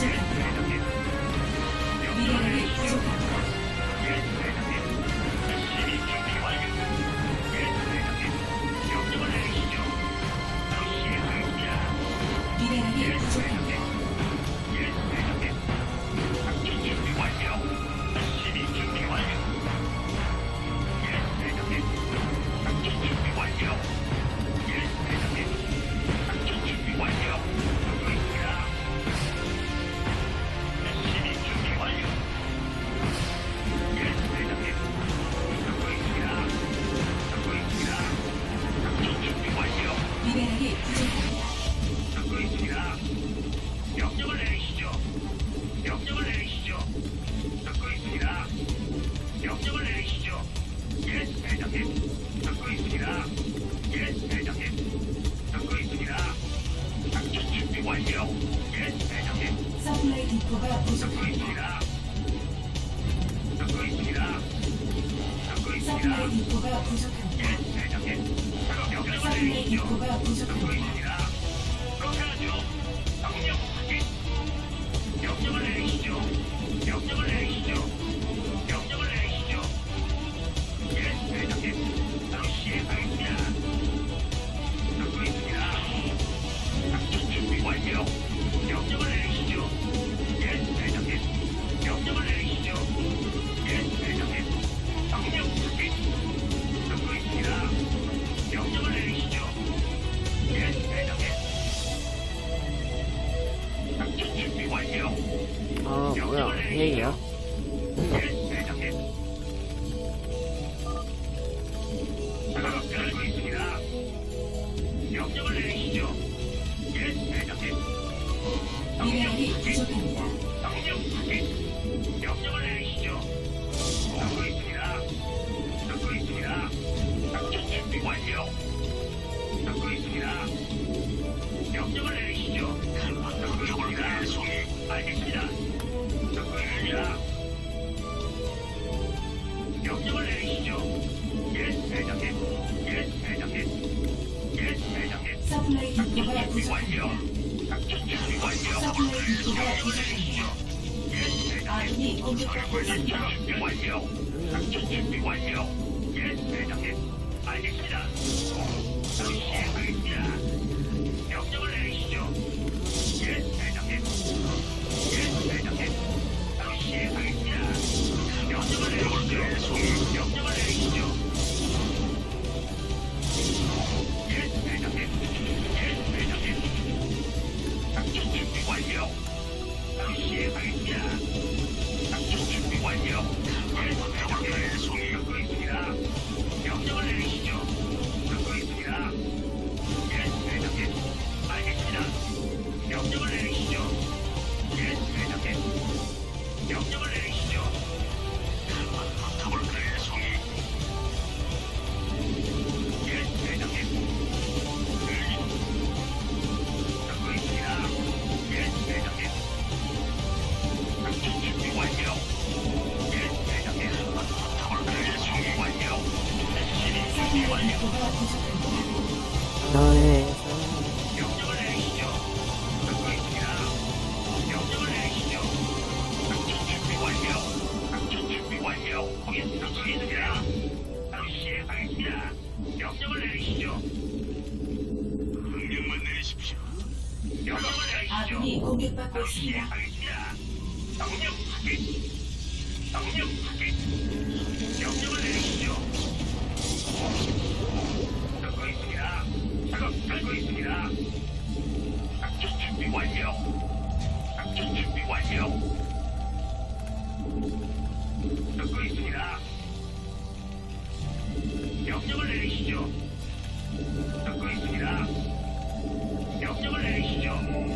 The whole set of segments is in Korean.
Jake. 서플라이 디포가 부족합니다. 듣고 있습니다. 듣고 있습니다. 서플라이 디포가 부족합니다. 예, 대장님. 작업 명령을 서플라이 내리시죠. 디포가 듣고 부족합니다. 있습니다. 그렇게 하죠. 명령 확인. 명령을 내리시죠. 명령을 내리시죠. 미네랄이. 부족합니다. 명령을 내리시죠. 예, 대장님. 아군이 공격받고 있습니다. 준비 완료. 작전 준비 완료. 예, 대장님. 알겠습니다. 바로 시행하겠습니다. 명령을 내리시죠. 예, 대장님. 예, 대장님. 명령을 내리시죠. 명령을 내리시죠. 아군이 공격받고 있습니다. 시행하겠습니다. 명령 확인. 명령 확인. 명령을 내리시죠. 듣고 있습니다. 작업 들고 있습니다. 작전 준비 완료. 작전 준비 완료. 듣고 있습니다. 명령을 내리시죠. 듣고 있습니다. 명령을 내리시죠.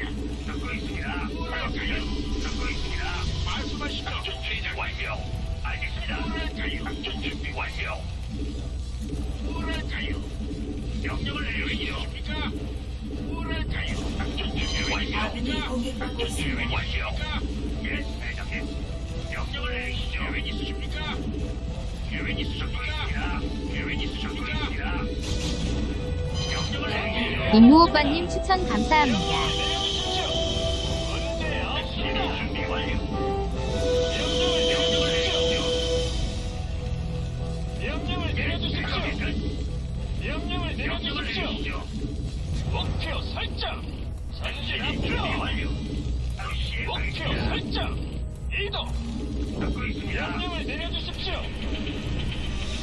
정도쯤이야. 듣고 있습니다. 끝. 듣고 있습니다. 말씀하시죠. 작전 준비 완료. 알겠습니다. 뭐랄까요? 작전 준비 완료. 뭐랄까요? 명령을 내리시죠. 뭐랄까요? 작전 준비 완료. 작전 준비. 완료. 예, 대장님. 명령을 내리시죠. 계획 있으십니까? 계획 있으십니까? 계획 있으십니까? 명령을 내리시죠. 임무 오빠님 추천 감사합니다. 있습니다. 명령을 내려주십시오.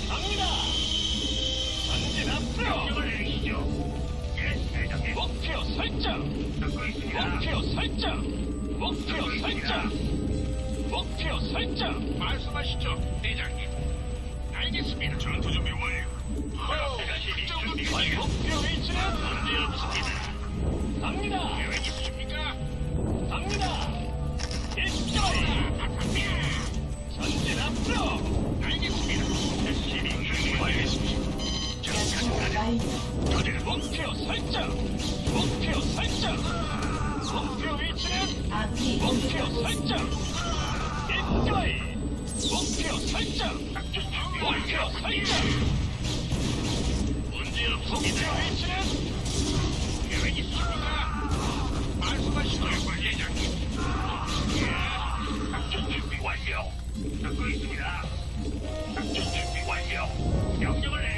갑니다. 전진 앞으로. 기죠 예, 목표 설정. 목표 설정. 목표 설정. 목표 설정. 말씀하시죠, 대장님. 알겠습니다. 전투 준비 완료. 허, 목표 위치는 아, 아, 아. 문제 없습니다. 갑니다. 예, 듣고 있습니다. 준비 완료. 명령을 내.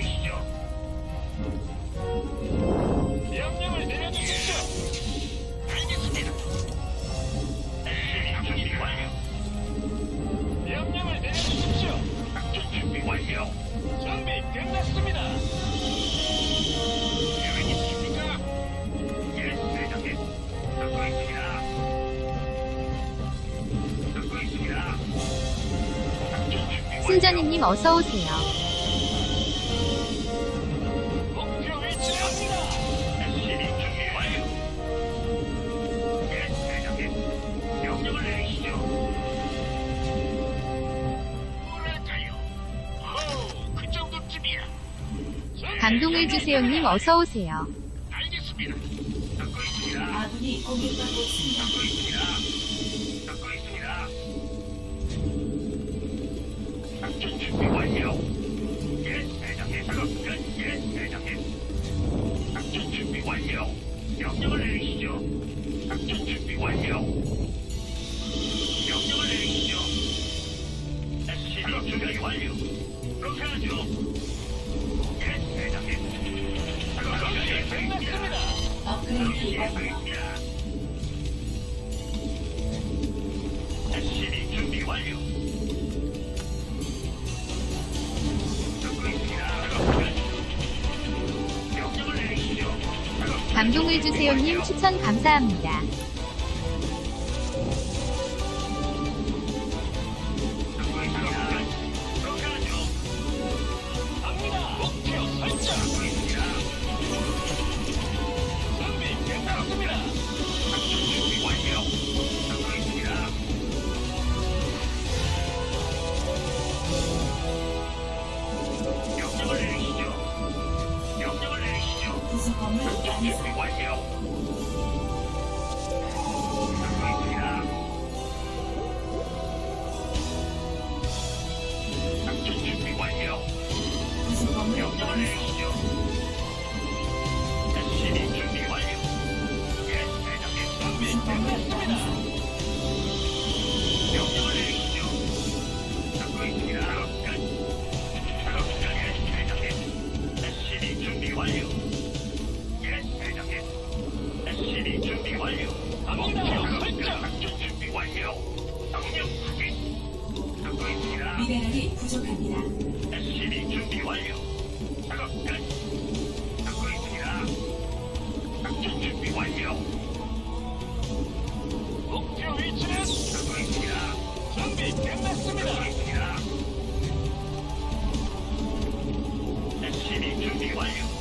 승자님님 어서오세요. 감동해 주세요님 어서오세요. 알겠습니다. 아군이 공격받고 있습니다. 예, 예, 예, 준비 완료. 명령을 내리시죠. 작전 준비 완료. 감동을 주세요님 추천 감사합니다. Thank. 준비 끝났습니다. 네, 준비 완료.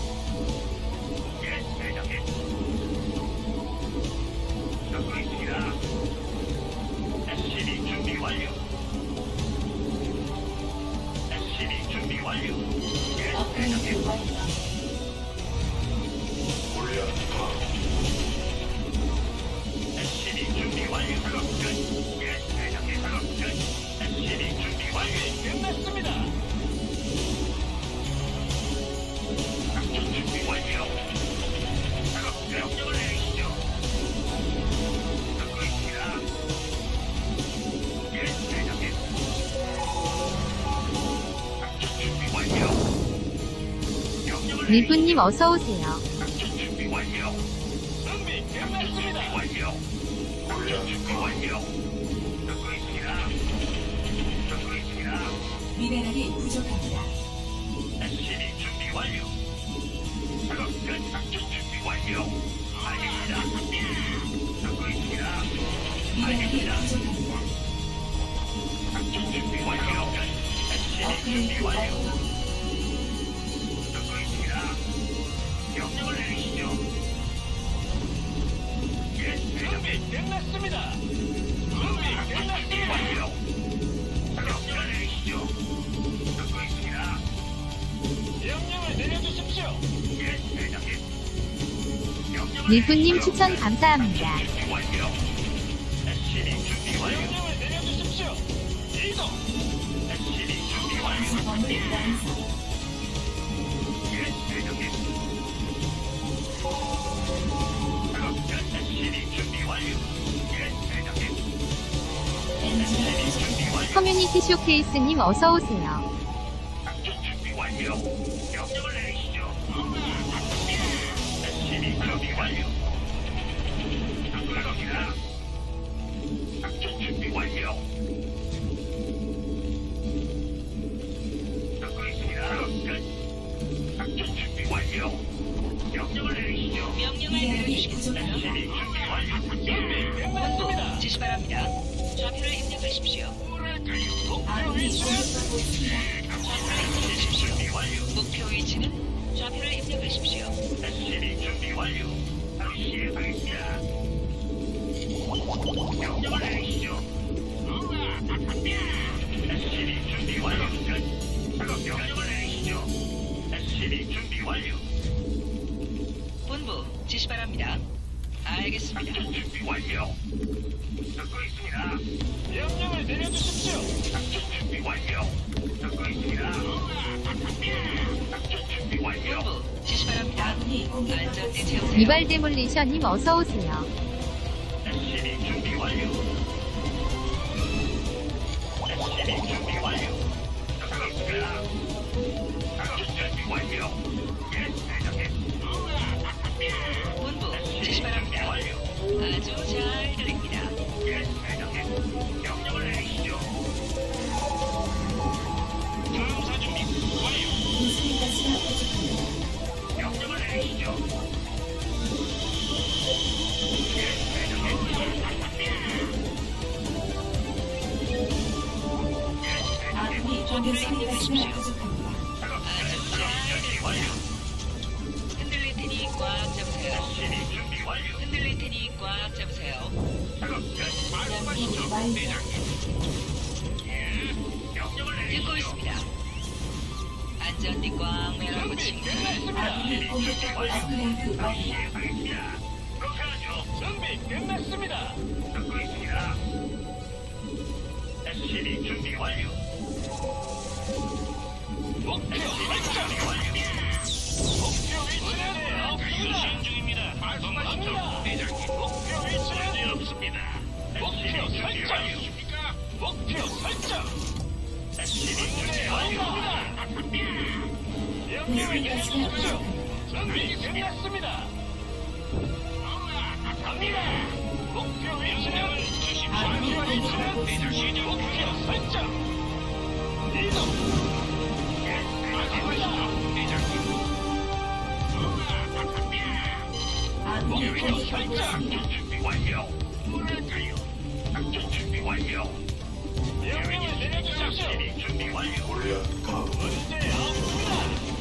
미구님 어서오세요. 미네랄이 부족합니다. 밀프님. 추천 감사합니다. 커뮤니티 쇼케이스님 어서오세요. 준비 완료. 지시 바랍니다. 좌표를 입력하십시오. 준비 완료. 목표 위치는 좌표를 입력하십시오. SCB 준비 완료. 바로 시행하겠습니다. 명령을 내리시죠. SCB 준비 완료. 끝. 작업 명령을 내리시죠. SCB 준비 완료. 본부 지시 바랍니다. 알겠습니다. 작전 준비 완료. 듣고 있습니다. 명령을 내려주십시오. 작전 준비 완료. 듣고 있습니다. 작전 채우세요. 이발 데몰리셔님 어서 오세요. 듣고. 있습니다. 안전띠 꽉 매라고. 아군이 공격받고 업그레이드 완료. 하죠. 준비 끝났습니다. 듣고 있습니다. SCB 준비 완료. 목표 완료. 목표 위치는 없습니다. 중입니다. 말씀하십니다. 대장님. 목표 위치는 없습니다. 목표 설정. 명령을 내려주십시오. 준비 끝났습니다. 갑니다. 목표 위치는 목표 위치는 목표 설정. 이동. 목표 설정. 완료. 뭐랄까요? 작전 준비 완료. 명령을 내려주십시오. 준비 완료. 문제